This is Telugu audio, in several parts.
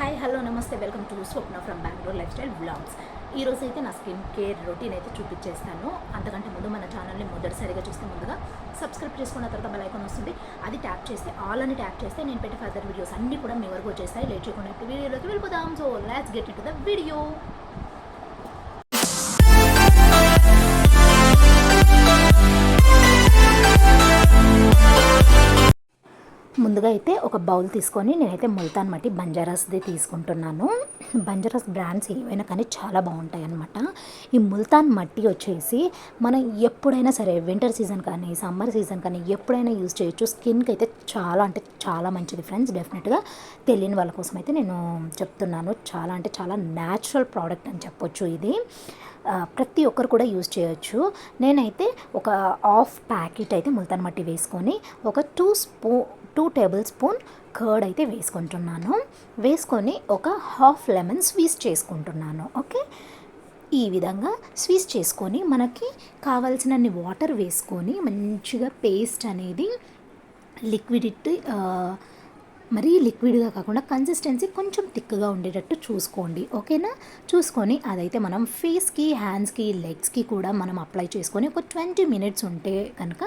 Hi hello namaste. Welcome to Swapna from Bengaluru lifestyle blogs ఈ రోజు అయితే నా స్కిన్ కేర్ రొటీన్ అయితే చూపించేస్తాను. అంతకంటే ముందు మన ఛానల్ని మొదటిసారిగా చూస్తే ముందుగా సబ్స్క్రైబ్ చేసుకున్న తర్వాత బెల్ ఐకాన్ వస్తుంది. అది ట్యాప్ చేస్తే ఆల్ అని ట్యాప్ చేస్తే నేను పెట్టే ఫర్దర్ వీడియోస్ అన్నీ కూడా మీ వరకు వచ్చేస్తాయి. లేట్ చేయకుండా వీడియోలోకి వెళ్ళిపోదాం. So let's get into the video ముందుగా అయితే ఒక బౌల్ తీసుకొని నేనైతే ముల్తాన్ మట్టి బంజారాస్ది తీసుకుంటున్నాను. బంజారాస్ బ్రాండ్స్ ఏవైనా కానీ చాలా బాగుంటాయి అన్నమాట. ఈ ముల్తాన్ మట్టి వచ్చేసి మనం ఎప్పుడైనా సరే వింటర్ సీజన్ కానీ సమ్మర్ సీజన్ కానీ ఎప్పుడైనా యూజ్ చేయొచ్చు. స్కిన్కి అయితే చాలా అంటే చాలా మంచిది ఫ్రెండ్స్. డెఫినెట్గా తెలియని వాళ్ళ కోసం అయితే నేను చెప్తున్నాను. చాలా అంటే చాలా న్యాచురల్ ప్రోడక్ట్ అని చెప్పొచ్చు ఇది. ప్రతి ఒక్కరు కూడా యూజ్ చేయొచ్చు. నేనైతే ఒక హాఫ్ ప్యాకెట్ అయితే ముల్తాన్ మట్టి వేసుకొని ఒక two స్పూ two tablespoon curd అయితే వేసుకుంటున్నాను. వేసుకొని ఒక హాఫ్ లెమన్ స్వీస్ చేసుకుంటున్నాను. ఓకే? ఈ విధంగా స్వీస్ చేసుకొని మనకి కావాల్సినన్ని వాటర్ వేసుకొని మంచిగా పేస్ట్ అనేది లిక్విడిటీ మరీ లిక్విడ్గా కాకుండా కన్సిస్టెన్సీ కొంచెం థిక్గా ఉండేటట్టు చూసుకోండి. ఓకేనా? చూసుకొని అదైతే మనం ఫేస్కి హ్యాండ్స్కి లెగ్స్కి కూడా మనం అప్లై చేసుకొని ఒక ట్వంటీ మినిట్స్ ఉంటే కనుక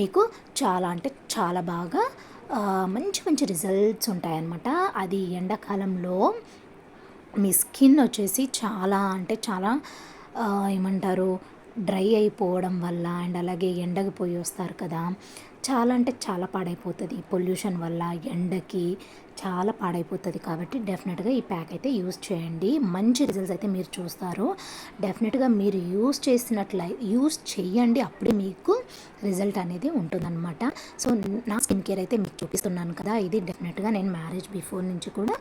మీకు చాలా అంటే చాలా బాగా మంచి మంచి రిజల్ట్స్ ఉంటాయన్నమాట. అది ఎండాకాలంలో మీ స్కిన్ వచ్చేసి చాలా అంటే చాలా ఏమంటారు డ్రై అయిపోవడం వల్ల అండ్ అలాగే ఎండకి పోయి వస్తారు కదా. చాలా అంటే చాలా పాడైపోతుంది. పొల్యూషన్ వల్ల ఎండకి చాలా పాడైపోతుంది కాబట్టి డెఫినెట్గా ఈ ప్యాక్ అయితే యూస్ చేయండి. మంచి రిజల్ట్స్ అయితే మీరు చూస్తారు. డెఫినెట్గా మీరు యూస్ చేసినట్లయి యూస్ చేయండి. అప్పుడే మీకు రిజల్ట్ అనేది ఉంటుందన్నమాట. సో నా స్కిన్ కేర్ అయితే మీకు చూపిస్తున్నాను కదా. ఇది డెఫినెట్గా నేను మ్యారేజ్ బిఫోర్ నుంచి కూడా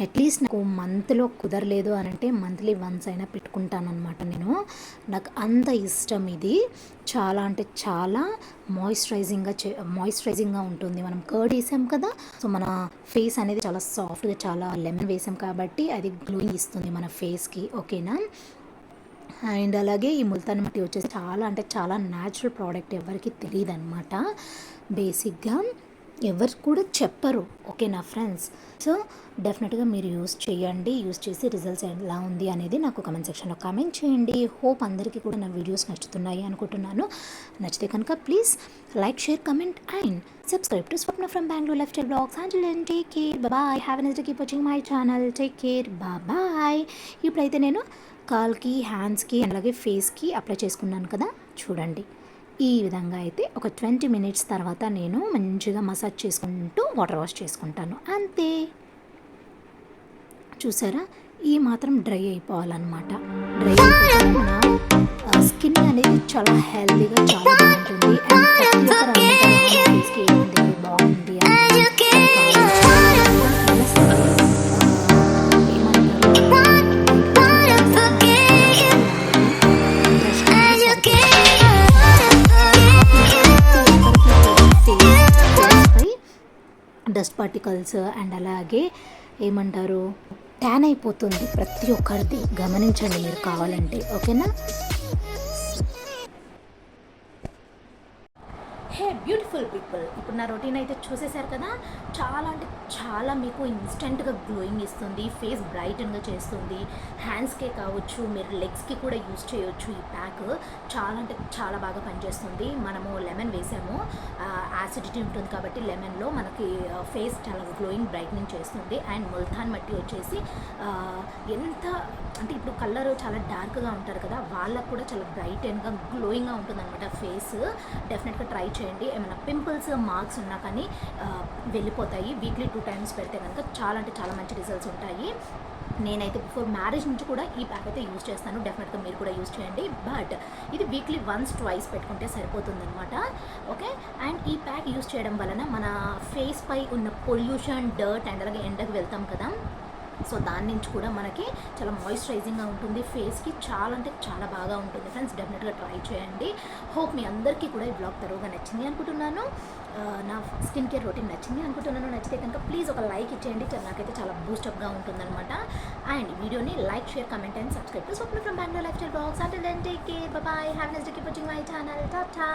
అట్లీస్ట్ నాకు మంత్లో కుదరలేదు అని అంటే మంత్లీ వన్స్ అయినా పెట్టుకుంటాను అనమాట నేను. నాకు అంత ఇష్టం ఇది. చాలా అంటే చాలా మాయిశ్చరైజింగ్గా చే మాయిశ్చరైజింగ్గా ఉంటుంది. మనం కర్డ్ వేసాం కదా సో మన ఫేస్ అనేది చాలా సాఫ్ట్గా చాలా లెమన్ వేసాం కాబట్టి అది గ్లోయింగ్ ఇస్తుంది మన ఫేస్కి ఓకేనా? అండ్ అలాగే ఈ ముల్తాన్ మట్టి వచ్చేసి చాలా అంటే చాలా న్యాచురల్ ప్రోడక్ట్ ఎవరికి తెలియదు అనమాట బేసిక్గా ఎవరు కూడా చెప్పరు. ఓకే నా ఫ్రెండ్స్. సో డెఫినెట్గా మీరు యూస్ చేయండి. యూస్ చేసి రిజల్ట్స్ ఎలా ఉంది అనేది నాకు కమెంట్ సెక్షన్లో కామెంట్ చేయండి. హోప్ అందరికీ కూడా నా వీడియోస్ నచ్చుతున్నాయి అనుకుంటున్నాను. నచ్చితే కనుక please like share comment and subscribe to Swapna from Bengaluru left blogs. And take care. Bye. Have an keep watching my channel. Take care. Bye. ఇప్పుడైతే నేను కాల్కి హ్యాండ్స్కి అలాగే ఫేస్కి అప్లై చేసుకున్నాను కదా. చూడండి. ఈ విధంగా అయితే ఒక ట్వంటీ మినిట్స్ తర్వాత నేను మంచిగా మసాజ్ చేసుకుంటూ వాటర్ వాష్ చేసుకుంటాను. అంతే. చూసారా? ఈ మాత్రం డ్రై అయిపోవాలన్నమాట. డ్రై అయిపోతే మన స్కిన్ అనేది చాలా హెల్తీగా చాలా బాగుంటుంది. అండ్ ప్రతి ఒక్కరు డస్ట్ పార్టికల్స్ అండ్ అలాగే ఏమంటారు ట్యాన్ అయిపోతుంది ప్రతి ఒక్కరిది. గమనించండి మీరు కావాలంటే ఓకేనా? హే బ్యూటిఫుల్ పీపుల్ ఇప్పుడు నా రొటీన్ అయితే చూసేశారు కదా? చాలా అంటే చాలా మీకు ఇన్స్టెంట్గా గ్లోయింగ్ ఇస్తుంది ఫేస్ బ్రైటన్గా చేస్తుంది. హ్యాండ్స్కే కావచ్చు మీరు లెగ్స్కి కూడా యూస్ చేయొచ్చు ఈ ప్యాక్ చాలా అంటే చాలా బాగా పనిచేస్తుంది. మనము లెమన్ వేసాము. యాసిడిటీ ఉంటుంది కాబట్టి లెమన్లో మనకి ఫేస్ చాలా గ్లోయింగ్ బ్రైట్నింగ్ చేస్తుంది. అండ్ ముల్తాన్ మట్టి వచ్చేసి ఎంత అంటే ఇప్పుడు కలర్ చాలా డార్క్గా ఉంటారు కదా? వాళ్ళకు కూడా చాలా బ్రైట్ అండ్గా గ్లోయింగ్గా ఉంటుంది అనమాట ఫేస్ డెఫినెట్గా ట్రై చేయండి ఏమైనా పింపుల్స్ మార్క్స్ ఉన్నా కానీ వెళ్ళిపోతాయి. వీక్లీ టూ టైమ్స్ పెడితే కనుక చాలా అంటే చాలా మంచి రిజల్ట్స్ ఉంటాయి. నేనైతే బిఫోర్ మ్యారేజ్ నుంచి కూడా ఈ ప్యాక్ అయితే యూజ్ చేస్తాను. డెఫినెట్గా మీరు కూడా యూజ్ చేయండి. బట్ ఇది వీక్లీ వన్స్ ట్వైస్ పెట్టుకుంటే సరిపోతుందన్నమాట. ఓకే? అండ్ ఈ ప్యాక్ యూజ్ చేయడం వలన మన ఫేస్ పై ఉన్న పొల్యూషన్ డర్ట్ అండ్ అలాగే ఎండకు వెళ్తాం కదా. సో దాని నుంచి కూడా మనకి చాలా మాయిశ్చరైజింగ్గా ఉంటుంది. ఫేస్కి చాలా అంటే చాలా బాగా ఉంటుంది. ఫ్రెండ్స్ డెఫినెట్గా ట్రై చేయండి. హోప్ మీ అందరికీ కూడా ఈ బ్లాగ్ తరువుగా నచ్చింది అనుకుంటున్నాను. నా స్కిన్ కేర్ రొటీన్ నచ్చింది అనుకుంటున్నాను. నచ్చితే కనుక ప్లీజ్ ఒక లైక్ ఇచ్చేయండి. నాకైతే చాలా బూస్టప్గా ఉంటుందన్నమాట. అండ్ వీడియోని like share comment and subscribe to Swapna from Bengaluru lifestyle blogs అంటే then take care bye have nice keep watching my channel tata